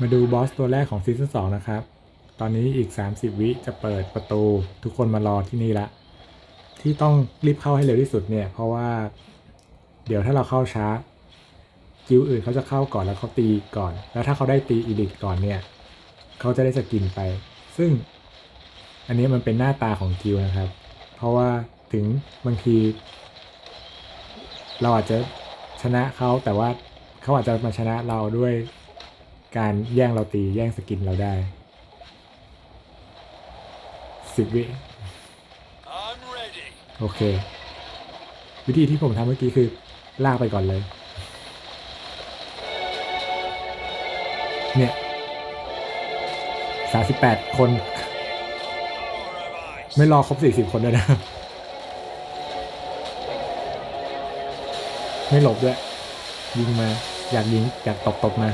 มาดูบอสตัวแรกของซีซั่นสองนะครับ ตอนนี้อีก 30 วิจะเปิดประตูทุกคนมารอที่นี่ละ ที่ต้องรีบเข้าให้เร็วที่สุดเนี่ย เพราะว่า เดี๋ยวถ้าเราเข้าช้ากิลด์อื่นเขาจะเข้าก่อนแล้วเขาตีก่อน แล้วถ้าเขาได้ตีอีดิทก่อนเนี่ยเขาจะได้สกินไป ซึ่ง อันนี้มันเป็นหน้าตาของกิลด์นะครับ เพราะว่าถึงบางที เราอาจจะชนะเขาแต่ว่าเขาอาจจะมาชนะเราด้วย การแย่งเราตีแย่งสกินเราได้สิบวิ I'm ready. โอเค วิธีที่ผมทำเมื่อกี้คือลากไปก่อนเลย เนี่ยสาสิบแปดคน More of ice. ไม่รอครบสี่สิบคนด้วยนะ ไม่หลบด้วย ยิงมา อยากยิง อยากตบตบมา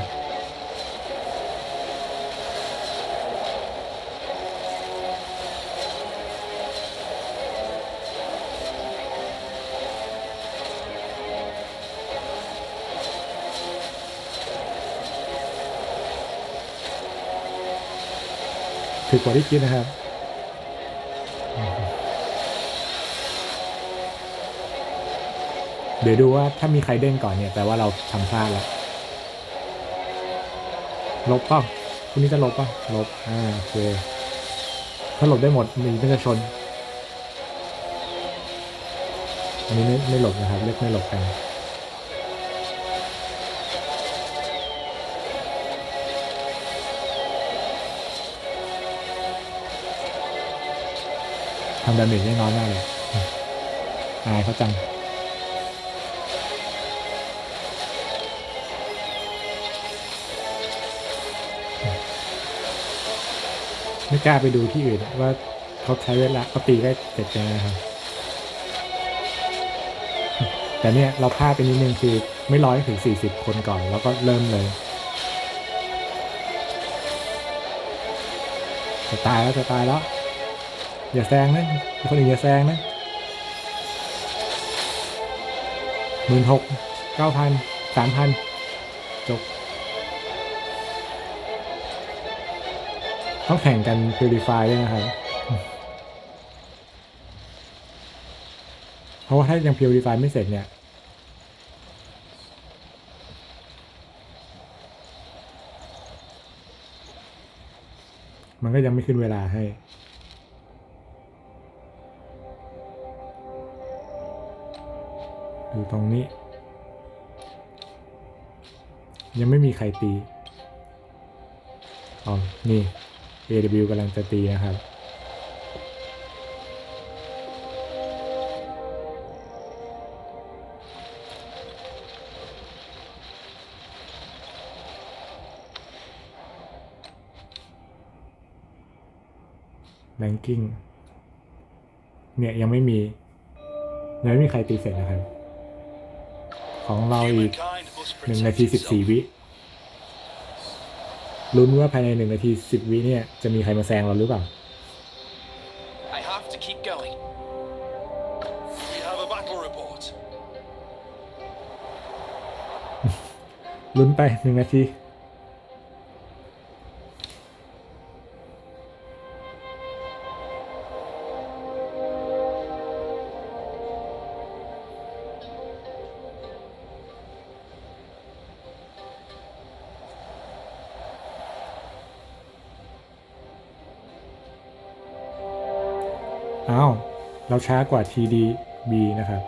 ถือกว่าที่คิดนะครับเดี๋ยวดูว่าถ้ามีใครเด้งก่อนเนี่ยแปลว่าเราทำพลาดแล้วลบเปล่าคุณนี้จะลบเปล่าลบอ่าโอเคถ้าหลบได้หมดมีไม่จะชน อันนี้ไม่ไม่หลบนะครับเลือกไม่หลบกันำดาเมจได้น้อยมากเลยอายเขาจังไม่กล้าไปดูที่อื่นว่าเขาใช้เวลาเขาตีได้เสร็จยังไงครับ แต่เนี่ยเราพลาดไปนิดนึงคือไม่ร้อยถึงสี่สิบคนก่อน แล้วก็เริ่มเลยจะตายแล้วจะตายแล้ว อย่าแซงนะคนอื่นอย่าแซงนะหมื่นหกเก้าพันสามพันจบ ต้องแข่งกัน Purify ด้วยนะครับ เพราะว่าถ้ายัง Purify ไม่เสร็จเนี่ยมันก็ยังไม่ขึ้นเวลาให้ ดูตรงนี้ ยังไม่มีใครตีอ๋อนี่ AW กำลังจะตีนะครับแ a งกิ้งเนี่ย ยังไม่มี ยังไม่มีใครตีเสร็จนะครับ ของเราอีก Humankind must หนึ่ง protect นาทีสิบสี่ itself. วิลุ้นว่าภายในหนึ่งนาทีสิบวิเนี่ยจะมีใครมาแซงเราหรือเปล่า I have to keep going. We have a battle report. ลุ้นไปหนึ่งนาที ช้ากว่า TDB นะครับ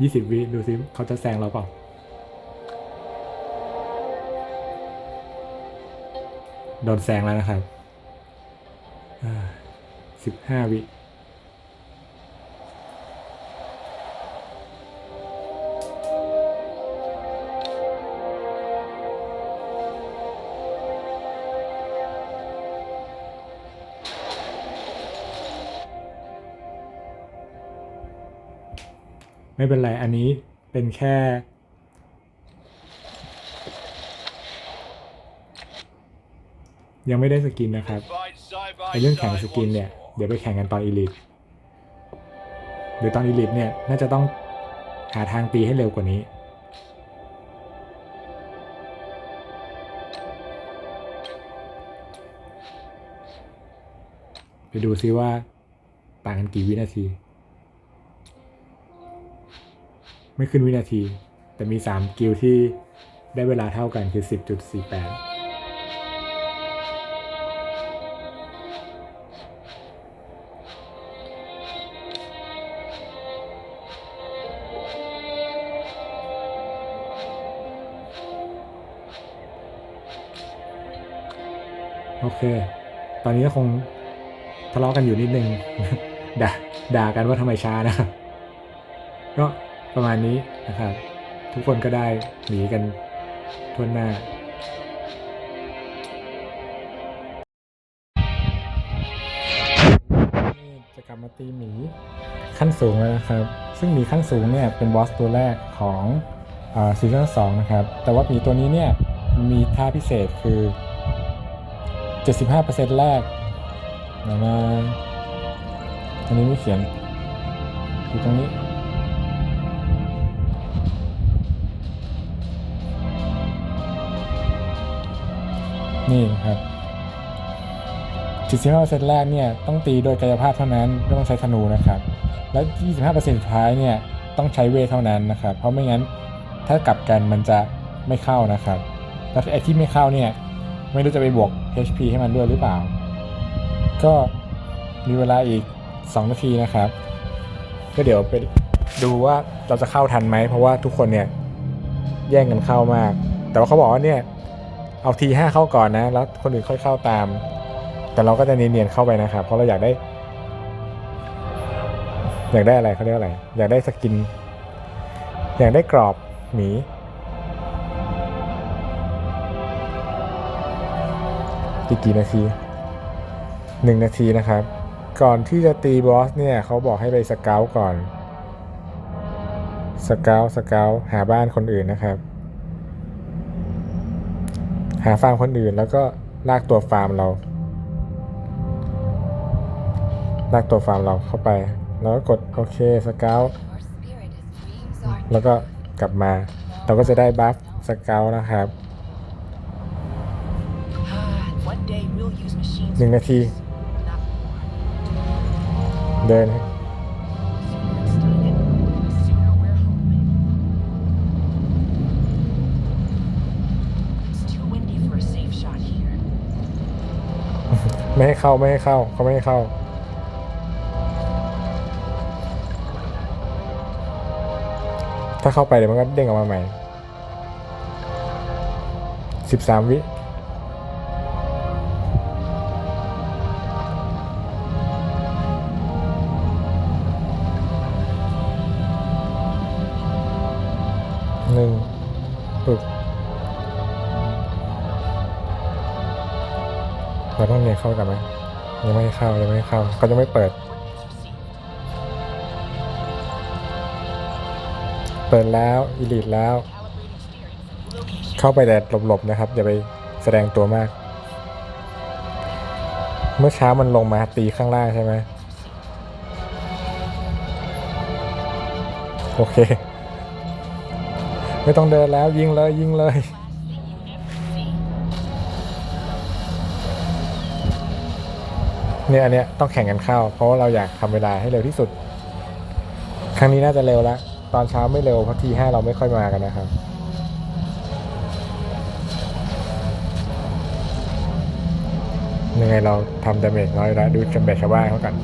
ยี่สิบวิดูซิเขาจะแซงเราเปล่าโดนแซงแล้วนะครับสิบห้าวิ ไม่เป็นไร อันนี้เป็นแค่ ยังไม่ได้สกินนะครับไอเรื่องแข่งสกินเนี่ย เดี๋ยวไปแข่งกันตอนอีลิทหรือตอนอีลิทเนี่ย น่าจะต้องหาทางตีให้เร็วกว่านี้ไปดูซิว่าต่างกันกี่วินาที ไม่ขึ้นวินาที แต่มี 3 กิลที่ได้เวลาเท่ากันคือ 10.48โอเค ตอนนี้ก็คงทะเลาะกันอยู่นิดนึง ด่าด่ากันว่าทำไมช้านะครับก็ ประมาณนี้นะครับ ทุกคนก็ได้หนีกันทั่วหน้าจะกลับมาตีหมีขั้นสูงแล้วนะครับ ซึ่งหมีขั้นสูงเนี่ยเป็นบอสตัวแรกของซีซั่นสองนะครับ แต่ว่าหมีตัวนี้เนี่ยมีท่าพิเศษคือ 75%แรกนะนะอันนี้ไม่เขียนอยู่ตรงนี้ นี่ครับ75%แรกเนี่ยต้องตีโดยกายภาพเท่านั้นไม่ต้องใช้ธนูนะครับ แล้ว25%สุดท้ายเนี่ยต้องใช้เวทเท่านั้นนะครับ เพราะไม่งั้นถ้ากลับกันมันจะไม่เข้านะครับ แล้วไอ้ที่ไม่เข้าเนี่ยไม่รู้จะไปบวก HP ให้มันด้วยหรือเปล่า ก็มีเวลาอีก 2 นาทีนะครับ ก็เดี๋ยวไปดูว่าเราจะเข้าทันไหม เพราะว่าทุกคนเนี่ยแย่งกันเข้ามาก แต่ว่าเขาบอกว่าเนี่ย เอาทีห้าเข้าก่อนนะ แล้วคนอื่นค่อยเข้าตาม แต่เราก็จะเนียนๆเข้าไปนะครับ เพราะเราอยากได้ อยากได้อะไรเขาเรียกอะไร อยากได้สกิน อยากได้กรอบหมีอีกกี่นาทีหนึ่งนาทีนะครับ ก่อนที่จะตีบอสเนี่ยเขาบอกให้ไปสเกลก่อน สเกลสเกลหาบ้านคนอื่นนะครับ หาฟาร์มคนอื่น แล้วก็ลากตัวฟาร์มเรา ลากตัวฟาร์มเราเข้าไป แล้วก็กดโอเคสเกลแล้วก็กลับมา เราก็จะได้บัฟสเกลนะครับหนึ่งนาที เดิน ไม่ให้เข้าไม่ให้เข้าเขาไม่ให้เข้า ถ้าเข้าไปเดี๋ยวมันก็เด้งออกมาใหม่สิบสามวิหนึ่งปึ๊บ เราต้องเรียนเข้ากันไหมยังไม่เข้ายังไม่เข้าเขาจะไม่เปิด เปิดแล้วอีลิทแล้ว เข้าไปแต่หลบๆนะครับอย่าไปแสดงตัวมาก เมื่อเช้ามันลงมาตีข้างล่างใช่ไหมโอเค ไม่ต้องเดินแล้วยิงเลยยิงเลย เนี่ยอันเนี้ยต้องแข่งกันเข้า เพราะว่าเราอยากทำเวลาให้เร็วที่สุด ครั้งนี้น่าจะเร็วละตอนเช้าไม่เร็วเพราะทีห้าเราไม่ค่อยมากันนะครับยังไงเราทำดาเมจน้อยละดูจำแบบชาวบ้านเขากัน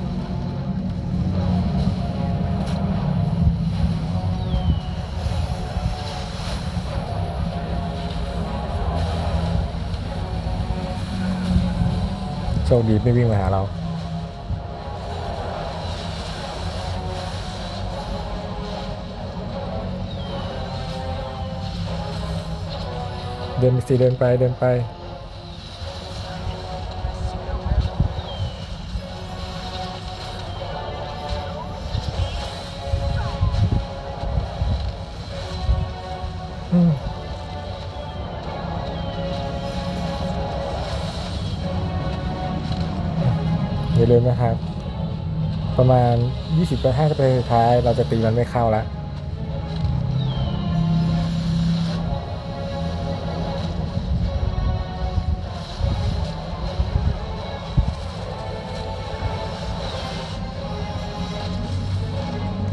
โชคดีไม่วิ่งมาหาเรา เดินสิเดินไปเดินไป อย่าลืมนะครับ ประมาณ 20ไป50ไปสุดท้าย เราจะตีมันไม่เข้าแล้ว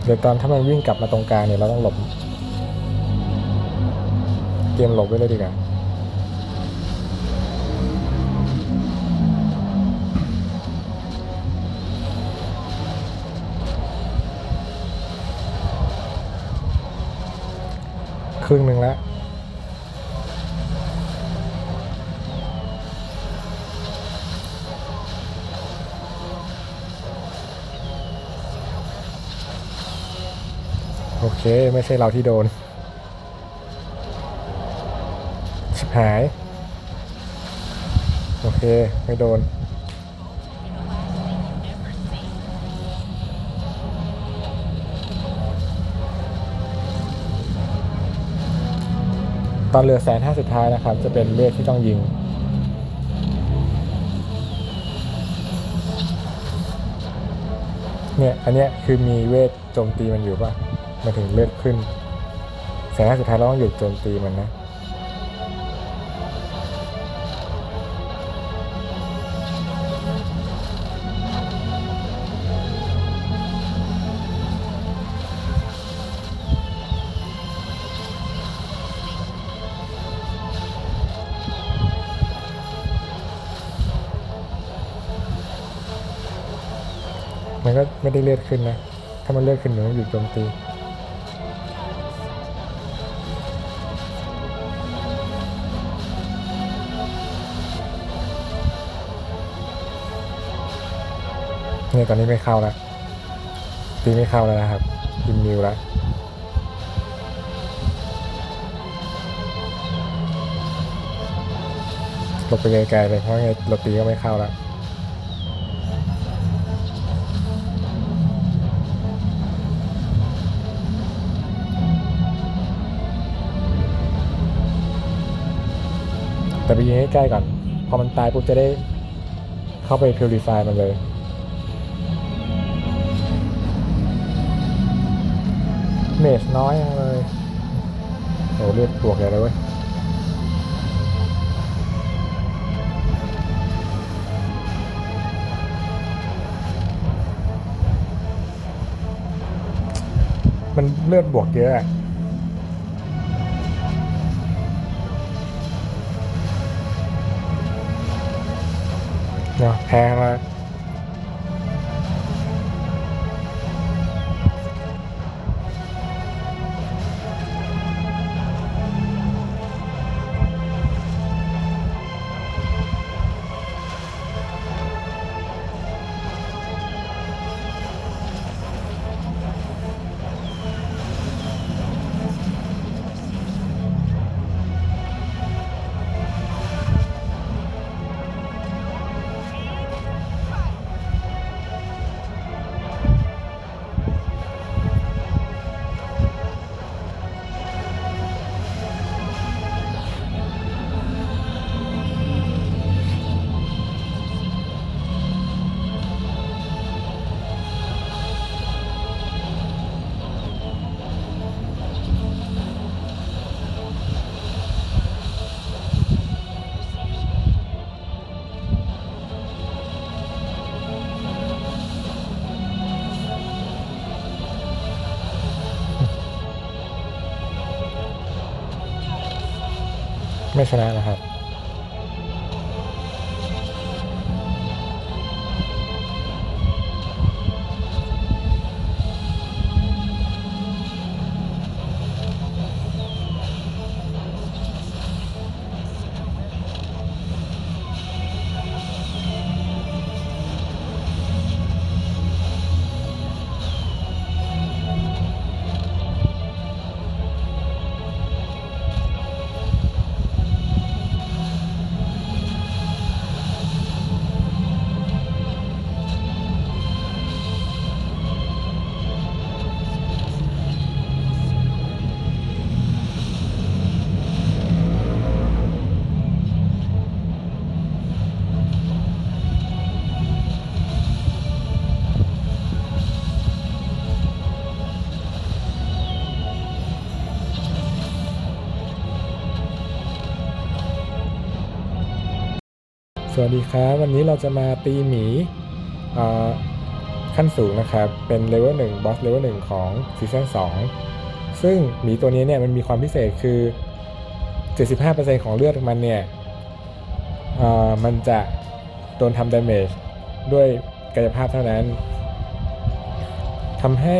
เดี๋ยวตอนถ้ามันวิ่งกลับมาตรงกลางเนี่ยเราต้องหลบ เกมหลบไว้เลยดีกว่า ครึ่งหนึ่งแล้วโอเค ไม่ใช่เราที่โดนชิบหาย โอเค ไม่โดน ตอนเรือแสนห้าสุดท้ายนะครับ จะเป็นเลือดที่ต้องยิง เนี่ยอันเนี้ยคือมีเวทโจมตีมันอยู่ป่ะมาถึงเลือดขึ้นแสนห้าสุดท้ายเราต้องหยุดโจมตีมันนะ มันก็ไม่ได้เลือดขึ้นนะ ถ้ามันเลือดขึ้นหนูต้องหยุดโจมตีเนี่ยตอนนี้ไม่เข้าแล้วตีไม่เข้าแล้วนะครับอินมิวแล้วหลบไปไกลๆเลยเพราะไงเราตีก็ไม่เข้าแล้ว แต่ไปยิงให้ใกล้ก่อน พอมันตายปุ๊บจะได้เข้าไป purify มันเลย เมจน้อยเลย โอ้เลือดบวกใหญ่เลยเว้ยมันเลือดบวกเยอะ นาะแพ้แล้ว ไม่ชนะนะครับ สวัสดีครับวันนี้เราจะมาตีหมีขั้นสูงนะครับ เป็นเลเวล1บอสเลเวล1ของซีซั่น2ซึ่งหมีตัวนี้เนี่ยมันมีความพิเศษคือ 75%ของเลือดมันเนี่ยมันจะโดนทำดาเมจด้วยกายภาพเท่านั้นทำให้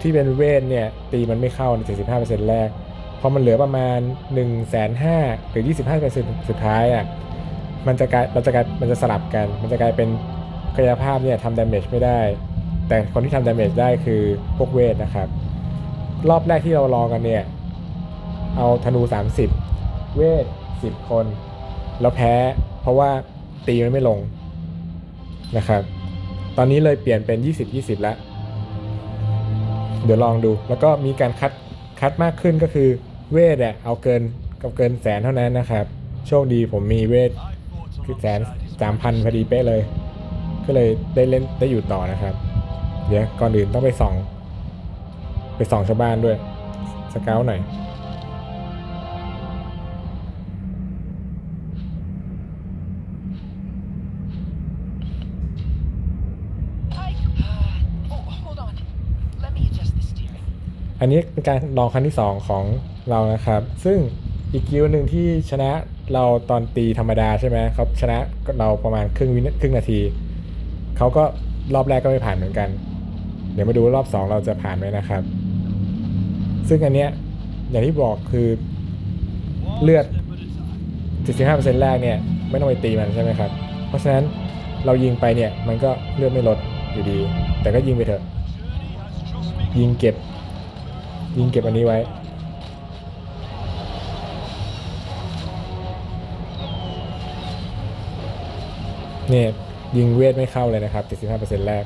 ที่เป็นเวทเนี่ยตีมันไม่เข้าใน 75%แรก พอมันเหลือประมาณ 1 5 0 0 0หรือ 25%สุดท้ายอะ มันจะกลายมันจะกลายมันจะสลับกัน มันจะกลายเป็นกายภาพเนี่ยทำดาเมจไม่ได้ แต่คนที่ทำดาเมจได้คือพวกเวทนะครับ รอบแรกที่เราลองกันเนี่ย เอาธนู 30 เวท 10 คน แล้วแพ้ เพราะว่าตีมันไม่ลงนะครับ ตอนนี้เลยเปลี่ยนเป็น 20 20 แล้ว เดี๋ยวลองดู แล้วก็มีการคัดคัดมากขึ้นก็คือเวทเนี่ยเอาเกินกับเกินแสนเท่านั้นนะครับ โชคดีผมมีเวท คือแสนสามพันพอดีเป๊ะเลย ก็เลยได้เล่นได้อยู่ต่อนะครับ เดี๋ยวก่อนอื่นต้องไปส่อง ไปส่องชาวบ้านด้วย สเกลหน่อยอันนี้เป็นการลองครั้งที่ 2 ของเรานะครับ ซึ่งอีกกิวหนึ่งที่ชนะ เราตอนตีธรรมดาใช่ไหมเขาชนะเราประมาณครึ่งวินาครึ่งนาทีเขาก็รอบแรกก็ไม่ผ่านเหมือนกัน เดี๋ยวมาดูว่ารอบ 2 เราจะผ่านไหมนะครับ ซึ่งอันเนี้ยอย่างที่บอกคือเลือด 75%แรกเนี่ยไม่ต้องไปตีมันใช่ไหมครับ เพราะฉะนั้นเรายิงไปเนี่ยมันก็เลือดไม่ลดอยู่ดี แต่ก็ยิงไปเถอะ ยิงเก็บ ยิงเก็บอันนี้ไว้ เนี่ยยิงเวทไม่เข้าเลยนะครับ 75%แรก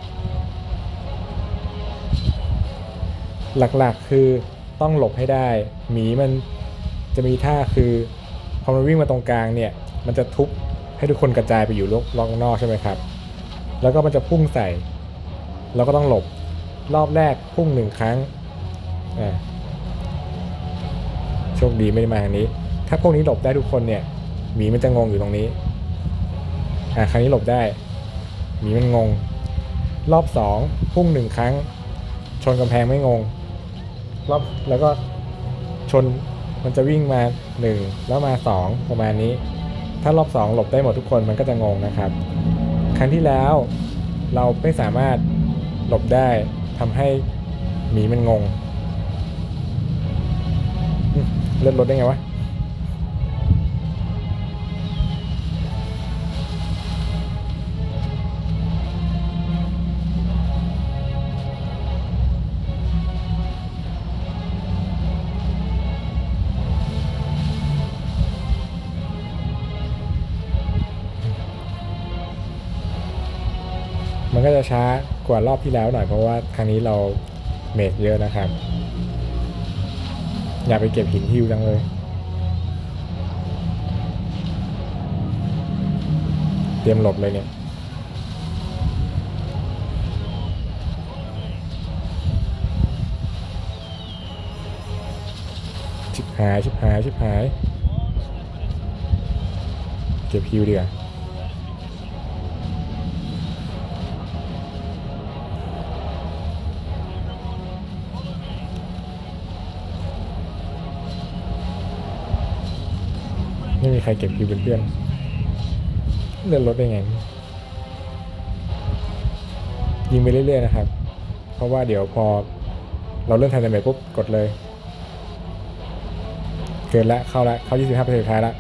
หลักๆคือต้องหลบให้ได้ หมีมันจะมีท่าคือพอมันวิ่งมาตรงกลางเนี่ย มันจะทุบให้ทุกคนกระจายไปอยู่รอบรอบนอกใช่ไหมครับ แล้วก็มันจะพุ่งใส่ เราก็ต้องหลบรอบแรกพุ่งหนึ่งครั้งโชคดีไม่ได้มาทางนี้ ถ้าพวกนี้หลบได้ทุกคนเนี่ย หมีมันจะงงอยู่ตรงนี้ อ่าครั้งนี้หลบได้หมีมันงง รอบสองพุ่งหนึ่งครั้ง ชนกำแพงไม่งง รอบแล้วก็ชนมันจะวิ่งมาหนึ่งแล้วมาสองประมาณนี้ ถ้ารอบสองหลบได้หมดทุกคนมันก็จะงงนะครับ ครั้งที่แล้วเราไม่สามารถหลบได้ทำให้หมีมันงงเลื่อนรถได้ไงวะ มันก็จะช้ากว่ารอบที่แล้วหน่อยเพราะว่าครั้งนี้เราเมจเยอะนะครับ อย่าไปเก็บหินฮิวจังเลย เตรียมหลบเลยเนี่ยชิบหายชิบหายชิบหาย เก็บฮิวดีกว่า ใครเก็บคิวเป็นเพื่อนเลื่อนรถได้ไง ยิงไปเรื่อยๆนะครับ เพราะว่าเดี๋ยวพอเราเริ่มทำดาเมจปุ๊บกดเลยเกินละเข้าละเข้า 25%สุดท้ายละ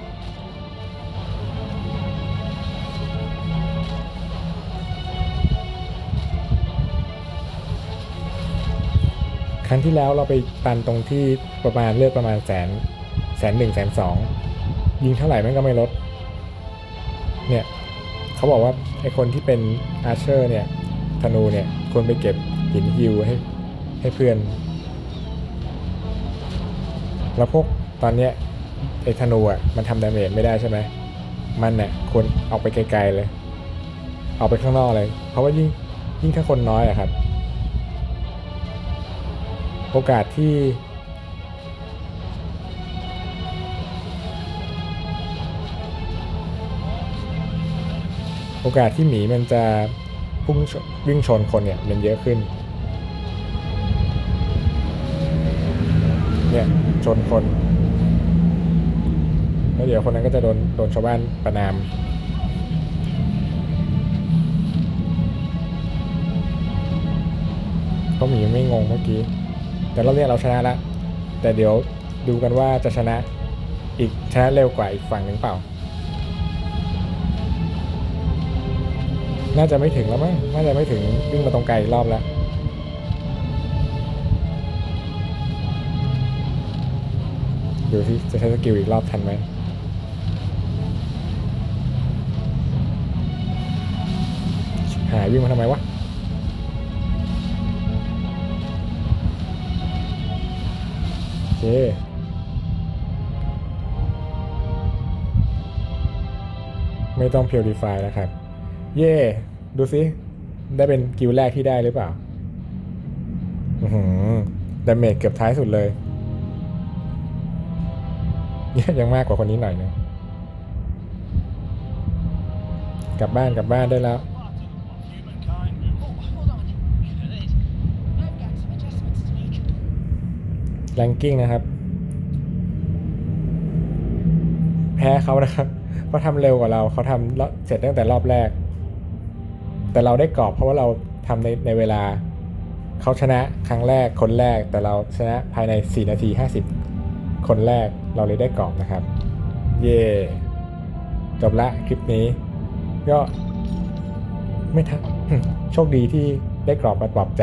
ครั้งที่แล้วเราไปตันตรงที่ประมาณเลือดประมาณแสนแสนหนึ่งแสนสอง ยิงเท่าไหร่แม่งก็ไม่ลด เนี่ยเขาบอกว่าไอคนที่เป็นอาเชอร์เนี่ยธนูเนี่ยควรไปเก็บหินฮิวให้ให้เพื่อน แล้วพวกตอนเนี้ยไอธนูอะมันทำดาเมจไม่ได้ใช่ไหมมันเนี่ยควรออกไปไกลๆเลยออกไปข้างนอกเลย เพราะว่ายิ่งยิ่งถ้าคนน้อยอะครับ โอกาสที่ โอกาสที่หมีมันจะพุ่งวิ่งชนคนเนี่ยมันเยอะขึ้น เนี่ยชนคน แล้วเดี๋ยวคนนั้นก็จะโดนโดนชาวบ้านประนามเพราหมีไม่งงเมื่อกี้ แต่เราเนี่ยเราชนะละแต่เดี๋ยวดูกันว่าจะชนะอีกชนะเร็วกว่าอีกฝั่งหนึ่งเปล่า น่าจะไม่ถึงแล้วมั้ง น่าจะไม่ถึงวิ่งมาตรงไกลรอบแล้วดูสิจะใช้สกิลอีกรอบทันไหมหายวิ่งมาทำไมวะโอเคไม่ต้อง purify นะครับ เย่ดูสิ ได้เป็นกิลแรกที่ได้หรือเปล่าอือหือดาเมจเกือบท้ายสุดเลย ยังมากกว่าคนนี้หน่อยนึงกลับบ้านกลับบ้านได้แล้ว แรงกิ้งนะครับ แพ้เขานะครับเขาทำเร็วกว่าเราเขาทำเสร็จตั้งแต่รอบแรก แต่เราได้กรอบเพราะว่าเราทำในในเวลาเขาชนะครั้งแรกคนแรก แต่เราชนะภายใน 4 นาที 50 คนแรกเราเลยได้กรอบนะครับ เย่จบละคลิปนี้ ก็ไม่ทันโชคดีที่ได้กรอบมาปลอบใจ